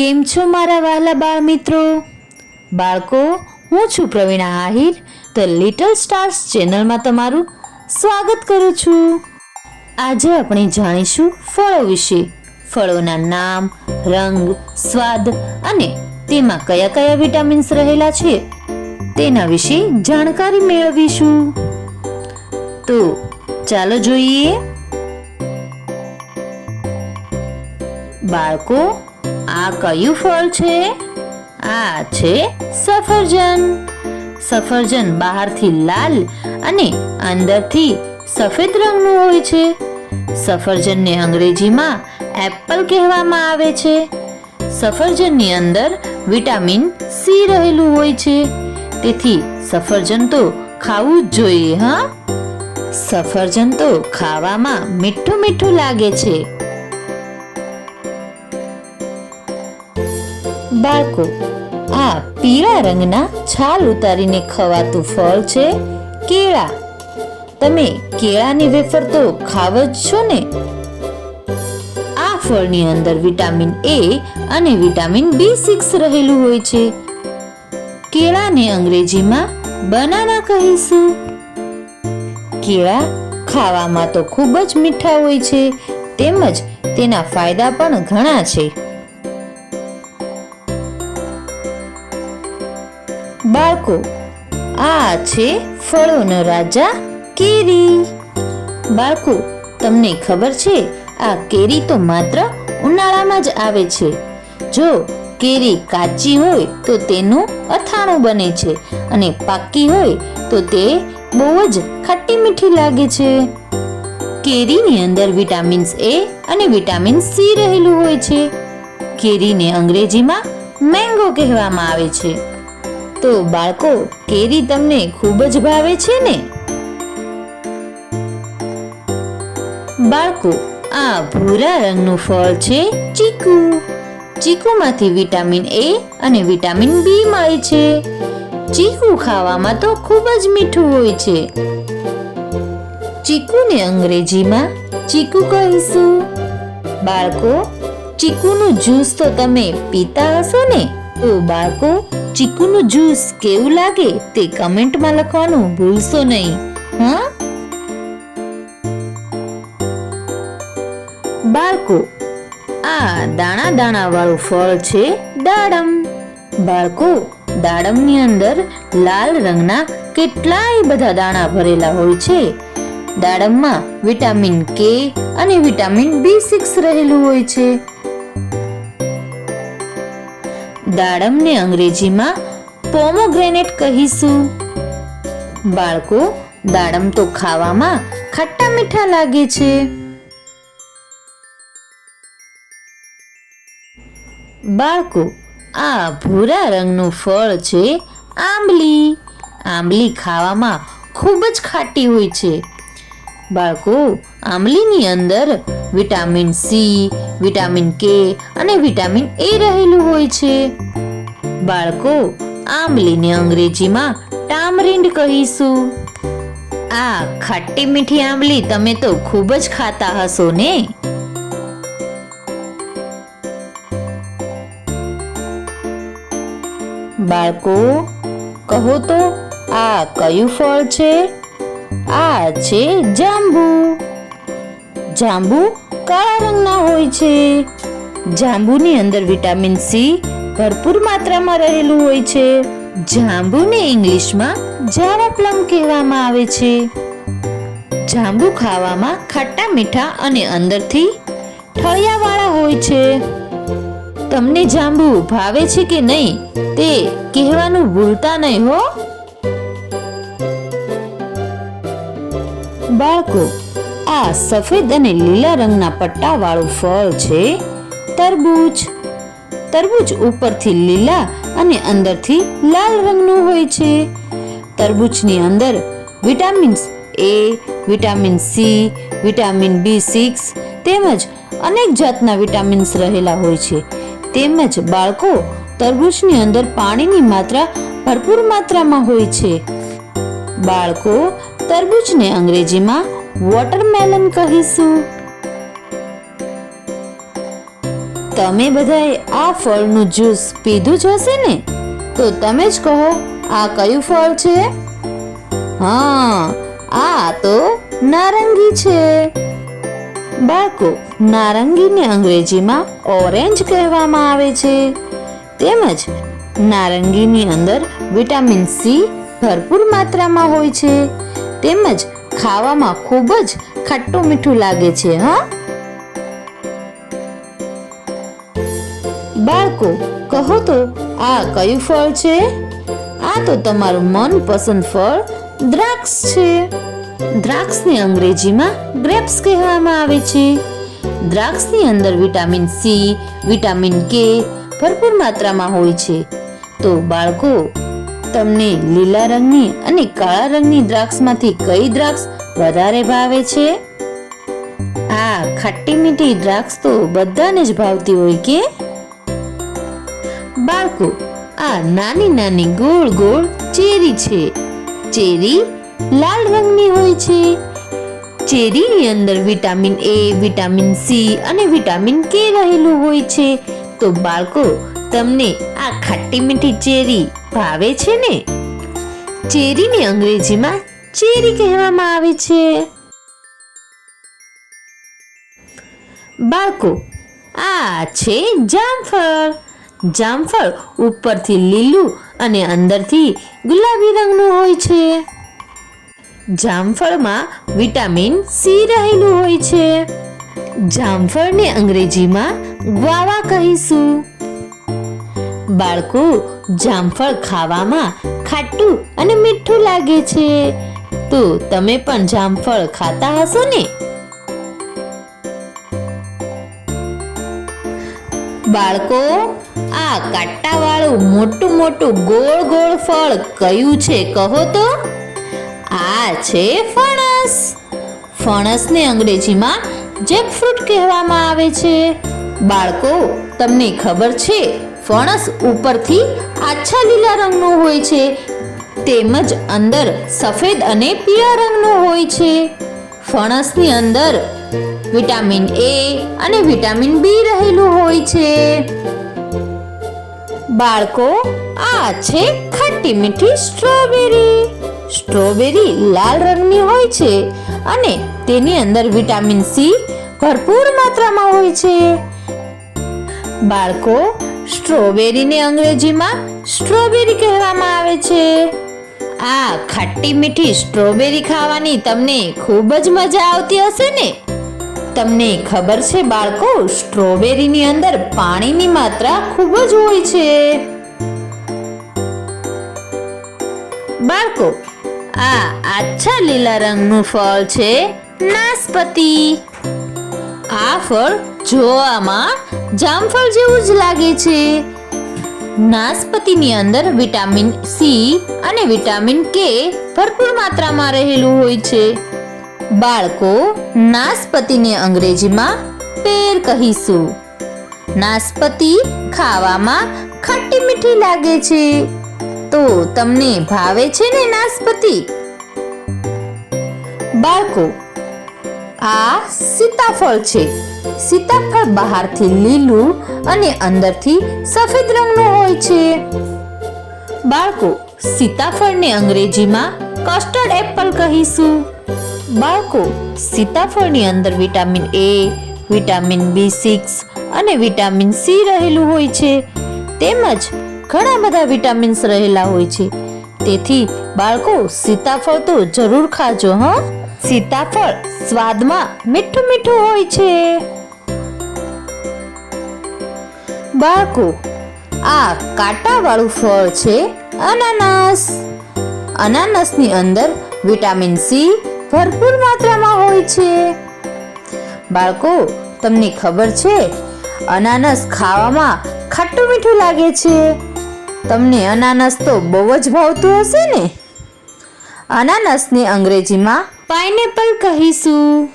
કેમ છો મારા વહાલા બાળ મિત્રો બાળકો, હું છું Praveena Ahir, the little stars ચેનલમાં તમારું સ્વાગત કરું છું. આજે આપણે જાણીશું ફળો વિશે. ફળોના નામ, રંગ, સ્વાદ અને તેમાં કયા કયા વિટામિન્સ રહેલા છે, તેના વિશે જાણકારી મેળવીશું. તો ચાલો જોઈએ. બાળકો આ કયું ફળ છે? આ છે સફરજન. સફરજન બહારથી લાલ અને અંદરથી સફેદ રંગનું હોય છે. સફરજનને અંગ્રેજીમાં એપલ કહેવામાં આવે છે. સફરજનની અંદર વિટામિન સી રહેલું હોય છે. તેથી સફરજન તો ખાવું જ જોઈએ, હા? સફરજન તો ખાવામાં મીઠું મીઠું લાગે છે. બાળકો આ પીળા રંગના છાલ ઉતારીને ખવાતું ફળ છે કેળા. તમે કેળાની વેફર તો ખાવ જ છો ને? આ ફળની અંદર વિટામિન એ અને વિટામિન બી સિક્સ રહેલું હોય છે. કેળાને અંગ્રેજીમાં બનાના કહીશું. કેળા ખાવામાં તો ખૂબ જ મીઠા હોય છે, તેમજ તેના ફાયદા પણ ઘણા છે. બાળકો, આ છે ફળોનો રાજા કેરી. બાળકો, તમને ખબર છે, આ કેરી તો માત્ર ઉનાળામાં જ આવે છે. જો કેરી કાચી હોય તો તેનું અથાણું બને છે અને પાકી હોય તો તે બહુ જ ખાટી મીઠી લાગે છે. કેરીની અંદર વિટામિન્સ એ અને વિટામિન સી રહેલું હોય છે. કેરીને અંગ્રેજીમાં મેંગો કહેવામાં આવે છે. તો બાળકો, કેરી તમને ખૂબ જ ભાવે છે ને? બાળકો, આ ભૂરા રંગનું ફળ છે ચીકુ. ચીકુમાંથી વિટામિન એ અને વિટામિન બી મળે છે. ચીકુ ખાવામાં તો ખૂબ જ મીઠું હોય છે. ચીકુને અંગ્રેજીમાં ચીકુ કહીશું. બાળકો, ચીકુનું જ્યુસ તો તમે પીતા હશો ને? તો બાળકો ચીકુનું જ્યુસ કેવું લાગે તે કમેન્ટમાં લખવાનું ભૂલશો નહીં, હા? બાળકો, આ દાણા દાણા વાળું ફળ છે દાડમ. બાળકો, દાડમની અંદર લાલ રંગના કેટલાય બધા દાણા ભરેલા હોય છે. દાડમમાં વિટામિન કે અને વિટામિન બી સિક્સ રહેલું હોય છે. દાડમને અંગ્રેજીમાં પોમોગ્રેનેટ કહીશું. બાળકો, દાડમ તો ખાવામાં ખટ્ટા મીઠા લાગે છે. બાળકો, આ ભૂરા રંગનું ફળ છે આંબલી. આંબલી ખાવામાં ખૂબ જ ખાટી હોય છે. બાળકો, આંબલીની અંદર વિટામિન સી, વિટામિન કે અને વિટામિન એ રહેલું હોય છે. બાળકો, આંબલીને અંગ્રેજીમાં ટામરીંડ કહીશું. આ ખાટી મીઠી આંબલી તમે તો ખૂબ જ ખાતા હશો ને? બાળકો, કહો તો આ કયું ફળ છે? આ છે જાંબુ. જાંબુ કાળા રંગના હોય છે. જાંબુની અંદર વિટામિન સી ભરપૂર માત્રામાં રહેલું હોય છે. જાંબુને ઇંગ્લિશમાં જાવા પ્લમ કહેવામાં આવે છે. જાંબુ ખાવામાં ખાટા, મીઠા અને અંદરથી ઠળિયાવાળા હોય છે. તમને જાંબુ ભાવે છે કે નહીં તે કહેવાનું ભૂલતા નહીં હો. બાળકો, આ સફેદ અને લીલા રંગના પટ્ટાવાળું ફળ છે તરબૂચ. તરબૂચ ઉપરથી લીલા અને અંદરથી લાલ રંગનું હોય છે. તરબૂચની અંદર vitamins A vitamin C vitamin B six તેમજ અનેક જાતના વિટામિન્સ રહેલા હોય છે. તેમજ બાળકો તરબૂચની અંદર પાણીની માત્રા ભરપૂર માત્રામાં હોય છે. બાળકો તરબૂચને અંગ્રેજીમાં વોટરમેલન કહીશું. તમે બધાએ આ ફળનું જ્યુસ પીધું જ હશે ને? તો તમે જ કહો, આ કયું ફળ છે? હા, આ તો નારંગી છે. બાળકો, નારંગીને અંગ્રેજીમાં ઓરેન્જ કહેવામાં આવે છે. તેમજ નારંગીની અંદર વિટામિન સી ભરપૂર માત્રામાં હોય છે. તેમજ ખાવામાં ખૂબ જ ખાટું મીઠું લાગે છે, હા? બાળકો, કહો તો, આ કયું ફળ છે? આ તો તમારું મનપસંદ ફળ દ્રાક્ષ છે. દ્રાક્ષને અંગ્રેજીમાં ગ્રેપ્સ કહેવામાં આવે છે. દ્રાક્ષની અંદર વિટામિન સી, વિટામિન કે ભરપૂર માત્રામાં હોય છે. તો બાળકો તમને લીલા રંગની અને કાળા રંગની દ્રાક્ષમાંથી કઈ દ્રાક્ષ વધારે ભાવે છે? આ ખાટી મીઠી દ્રાક્ષ તો બધાને જ ભાવતી હોય કે? બાળકો, આ નાની નાની ગોળ ગોળ ચેરી છે. ચેરી લાલ રંગની હોય છે. ચેરીની અંદર વિટામિન એ, વિટામિન સી અને વિટામિન કે રહેલું હોય છે. તો બાળકો, તમને આ ખાટી મીઠી ચેરી ભાવે છે ને? ચેરીને અંગ્રેજીમાં ચેરી કહેવામાં આવે છે. બાળકો, આ છે જામફળ. જામફળ ઉપરથી લીલું અને અંદરથી ગુલાબી રંગનું હોય છે. જામફળમાં વિટામિન સી રહેલું હોય છે. જામફળને અંગ્રેજીમાં ગ્વાવા કહીશું. બાળકો, જામફળ ખાવામાં ખાટું અને મીઠું લાગે છે. તો તમે પણ જામફળ ખાતા હશો ને? બાળકો, આ કાંટાવાળું મોટું મોટું ગોળ ગોળ ફળ કયું છે કહો તો? આ છે ફણસ. ફણસને અંગ્રેજીમાં જેકફ્રૂટ કહેવામાં આવે છે. બાળકો, તમને ખબર છે ફણસ ઉપરથી આછા લીલા રંગનું હોય છે. તેમજ અંદર સફેદ અને પીળા રંગનું હોય છે. ફણસની અંદર વિટામિન એ અને વિટામિન બી રહેલું હોય છે. બાળકો, આ છે ખાટી મીઠી સ્ટ્રોબેરી. સ્ટ્રોબેરી લાલ રંગની હોય છે અને તેની અંદર વિટામિન સી ભરપૂર માત્રામાં હોય છે. બાળકો સ્ટ્રોબેરીને અંગ્રેજીમાં સ્ટ્રોબેરી કહેવામાં આવે છે. આ ખાટી મીઠી સ્ટ્રોબેરી ખાવાની તમને ખૂબ જ મજા આવતી હશે ને? તમને ખબર છે બાળકો, સ્ટ્રોબેરીની અંદર પાણીની માત્રા ખૂબ જ હોય છે. બાળકો, આ આછા લીલા રંગનું ફળ છે નાસપતી. આ ફળ જોવામાં જામફળ જેવું જ લાગે છે. નાસપતિની અંદર વિટામિન સી અને વિટામિન કે ભરપૂર માત્રામાં રહેલું હોય છે. બાળકો નાસપતિને અંગ્રેજીમાં પેર કહીશું. નાસપતિ ખાવામાં ખાટી મીઠી લાગે છે. તો તમને ભાવે છે ને નાસપતિ? બાળકો આ સીતાફળ છે. સીતાફળ બહારથી લીલું અને અંદરથી સફેદ રંગનું હોય છે. બાળકો, સીતાફળને અંગ્રેજીમાં કસ્ટર્ડ એપલ કહીશું. બાળકો, સીતાફળની અંદર vitamin A vitamin B six અને વિટામિન સી રહેલું હોય છે. તેમજ ઘણા બધા વિટામિન્સ રહેલા હોય છે. તેથી બાળકો, સીતાફળ તો જરૂર ખાજો, હા? સીતાફળ સ્વાદમાં મીઠું મીઠું હોય છે. બાળકો, આ કાંટાવાળું ફળ છે અનાનસ. અનાનસની અંદર વિટામિન સી ભરપૂર માત્રામાં હોય છે. બાળકો, તમને ખબર છે, અનાનસ ખાવામાં ખાટું મીઠું લાગે છે. તમને અનાનસ તો બહુ જ ભાવતું હશે ને? અનાનસને અંગ્રેજીમાં પાઇનેપલ કહીશું.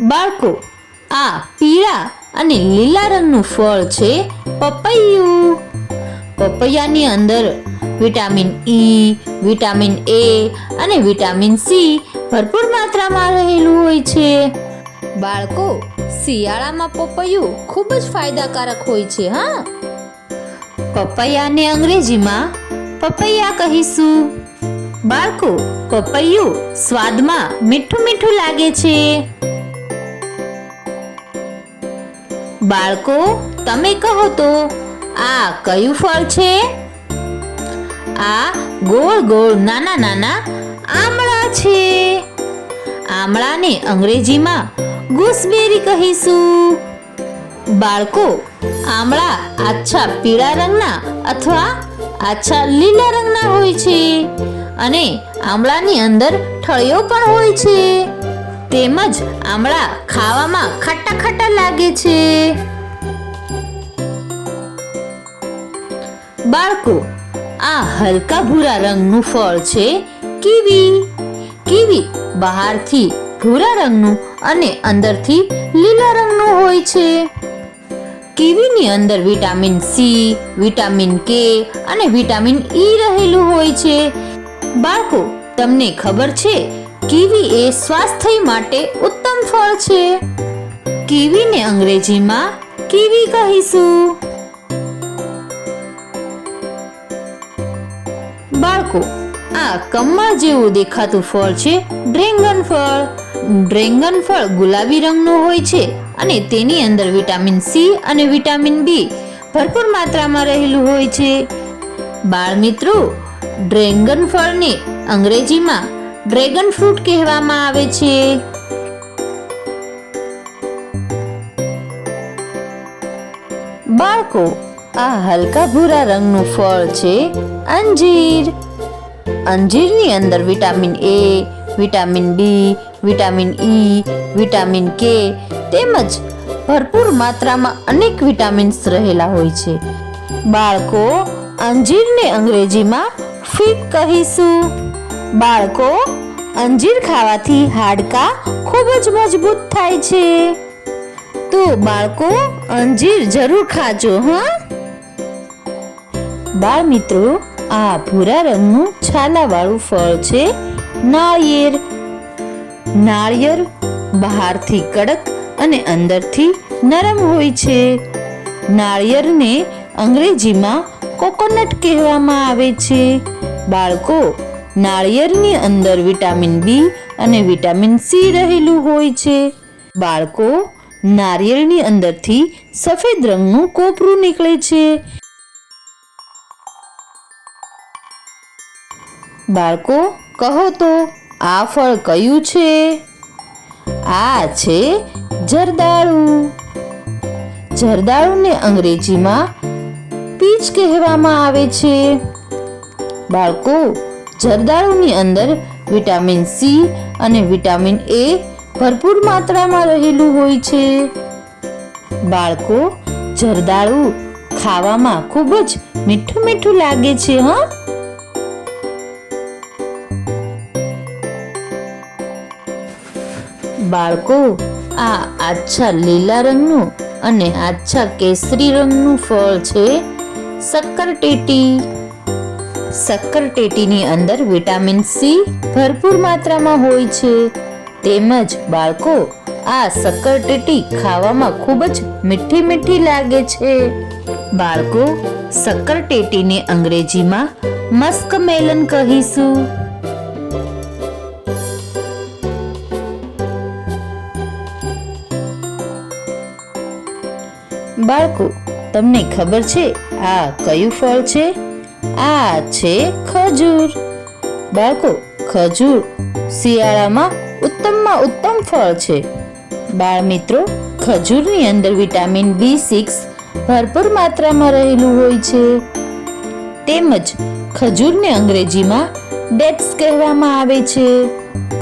બાળકો, આ પીળા અને લીલા રંગનું ફળ છે પપૈયું. પપૈયાની અંદર વિટામિન ઈ વિટામિન એ અને વિટામિન સી ભરપૂર માત્રામાં રહેલું હોય છે. બાળકો, શિયાળામાં પપૈયું ખૂબ જ ફાયદાકારક હોય છે, હા? પપૈયાને અંગ્રેજીમાં પપૈયા કહીશું. બાળકો, પપૈયું સ્વાદમાં મીઠું મીઠું લાગે છે. બાળકો, તમે કહો તો, આ કયું ફળ છે? આ ગોળ ગોળ નાના નાના આમળા છે. આમળાને અંગ્રેજીમાં ગૂસબેરી કહીશું. બાળકો, આમળા આછા પીળા રંગના અથવા આછા લીલા રંગના હોય છે. અને આમળાની અંદર ઠળિયો પણ હોય છે. તેમજ આમળા ખાવામાં ખાટા ખાટા લાગે છે. બાળકો, આ હલકા ભૂરા રંગનું ફળ છે કીવી. કીવી બહારથી ભૂરા રંગનું અને અંદરથી લીલા રંગનું હોય છે. કીવીની અંદર વિટામિન સી, વિટામિન કે અને વિટામિન ઈ રહેલું હોય છે. બાળકો, તમને ખબર છે કીવી એ સ્વાસ્થ્ય માટે ઉત્તમ ફળ છે. કીવીને અંગ્રેજીમાં કીવી કહીશું. બાળકો, આ કમળ જેવું દેખાતું ફળ છે ડ્રેગન ફળ. ડ્રેગન ફળ ગુલાબી રંગનું હોય છે અને તેની અંદર વિટામિન સી અને વિટામિન બી ભરપૂર માત્રામાં રહેલું હોય છે. બાળ મિત્રો, ડ્રેગન ફળને અંગ્રેજીમાં ડ્રેગન ફ્રૂટ કહેવામાં આવે છે. બાળકો, આ હલકા ભૂરા રંગનું ફળ છે અંજીર. અંજીરની અંદર vitamin A, vitamin B vitamin E vitamin K તેમજ ભરપૂર માત્રામાં અનેક વિટામિન્સ રહેલા હોય છે. બાળકો અંજીરને અંગ્રેજીમાં ફીગ કહીશું. બાળકો, અંજીર ખાવાથી હાડકાં ખૂબ જ મજબૂત થાય છે. તો બાળકો, અંજીર જરૂર ખાજો, હા? બાળ મિત્રો, આ ભૂરા રંગનું છાલાવાળું ફળ છે નાળિયેર. નાળિયેર, બહારથી કડક અને અંદરથી નરમ હોય છે. નાળિયેરને અંગ્રેજીમાં કોકોનટ કહેવામાં આવે છે. બાળકો, નાળિયેરની અંદર વિટામિન બી અને વિટામિન સી રહેલું હોય છે. બાળકો નારિયેળની અંદરથી સફેદ રંગનું કોપરું નીકળે છે. બાળકો, કહો તો આ ફળ કયું છે? આ છે જરદાળુ. જરદાળુને અંગ્રેજીમાં પીચ કહેવામાં આવે છે. બાળકો, જરદાળુની અંદર વિટામિન સી અને વિટામિન એ ભરપૂર માત્રામાં રહેલું હોય છે. બાળકો, જરદાળુ ખાવામાં ખૂબ જ મીઠું મીઠું લાગે છે, હા? બાળકો, આ આછા લીલા રંગનું અને આછા કેસરી રંગનું ફળ છે શક્કરટેટી શક્કરટેટીની અંદર વિટામિન સી ભરપૂર માત્રામાં હોય છે. તેમજ બાળકો, આ શક્કરટેટી ખાવામાં ખૂબ જ મીઠી મીઠી લાગે છે. બાળકો શક્કરટેટીને અંગ્રેજીમાં મસ્કમેલન કહીશું. બાળકો, તમને ખબર છે આ કયું ફળ છે? આ છે ખજૂર. બાળકો, ખજૂર શિયાળામાં ઉત્તમમાં ઉત્તમ ફળ છે. બાળ મિત્રો, ખજૂરની અંદર વિટામિન બી સિક્સ ભરપૂર માત્રામાં રહેલું હોય છે. તેમજ ખજૂરને અંગ્રેજીમાં ડેટ્સ કહેવામાં આવે છે.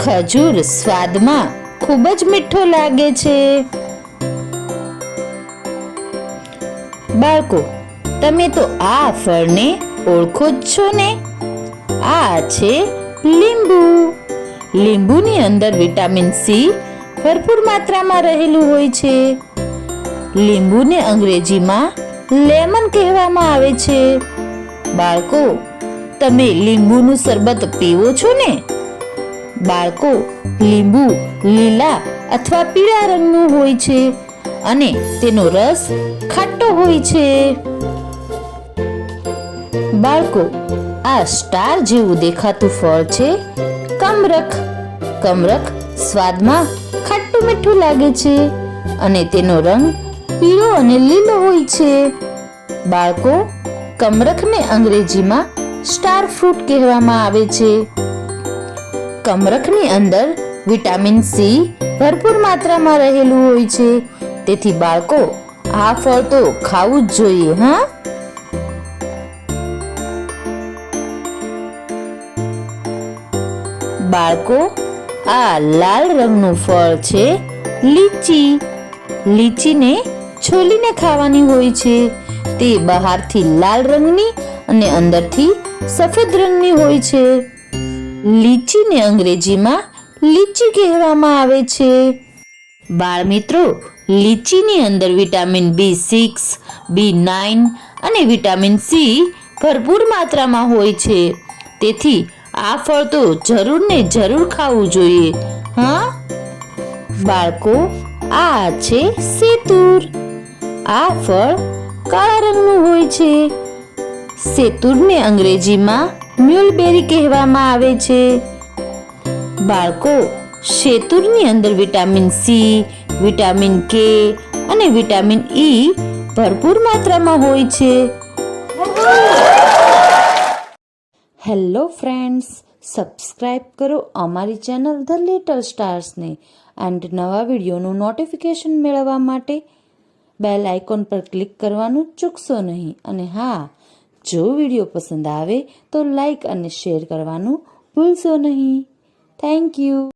ખજૂર સ્વાદમાં ખૂબ જ મીઠો લાગે છે. બાળકો, તમે તો આ ફળને ઓળખો જ છો ને? આ છે લીંબુ. લીંબુની અંદર વિટામિન સી ભરપૂર માત્રામાં રહેલું હોય છે. લીંબુને અંગ્રેજીમાં લેમન કહેવામાં આવે છે. બાળકો, તમે લીંબુનું શરબત પીવો છો ને? બાળકો, લીંબુ લીલા અથવા પીળા રંગનું હોય છે. અને તેનો રસ ખાટો હોય છે. બાળકો, આ સ્ટાર જેવું દેખાતું ફળ છે. કમરખ. કમરખ સ્વાદમાં ખાટું મીઠું લાગે છે અને તેનો રંગ પીળો અને લીલો હોય છે. બાળકો, કમરખને અંગ્રેજીમાં સ્ટાર ફ્રૂટ કહેવામાં આવે છે. કમરખની અંદર વિટામિન સી ભરપૂર માત્રામાં રહેલું હોય છે. તેથી બાળકો, આ ફળ તો ખાવું જ જોઈએ, હા? બાળકો, આ લાલ રંગનું ફળ છે લીચી. લીચીને છોલીને ખાવાની હોય છે. તે બહારથી લાલ રંગની અને અંદરથી સફેદ રંગની હોય છે. લીચીને અંગ્રેજીમાં લીચી કહેવામાં આવે છે. બાળ મિત્રો લીચીની અંદર vitamin B six, B nine અને વિટામિન સી ભરપૂર માત્રામાં હોય છે. તેથી આ ફળ તો જરૂર ને જરૂર ખાવું જોઈએ. હા? બાળકો, આ છે સેતુર. આ ફળ કાળા રંગનું હોય છે. સેતુરને અંગ્રેજીમાં મ્યુલબેરી કહેવામાં આવે છે. બાળકો શેતુરની અંદર વિટામિન સી, વિટામિન કે અને વિટામિન ઈ ભરપૂર માત્રામાં હોય છે. હેલો ફ્રેન્ડ્સ સબસ્ક્રાઈબ કરો અમારી ચેનલ ધ લિટલ સ્ટાર્સને એન્ડ નવા વિડીયોનું નોટિફિકેશન મેળવવા માટે બેલ આઇકોન પર ક્લિક કરવાનું ચૂકશો નહીં. અને હા, જો વીડિયો પસંદ આવે તો લાઈક અને શેર કરવાનું ભૂલશો નહીં. Thank you.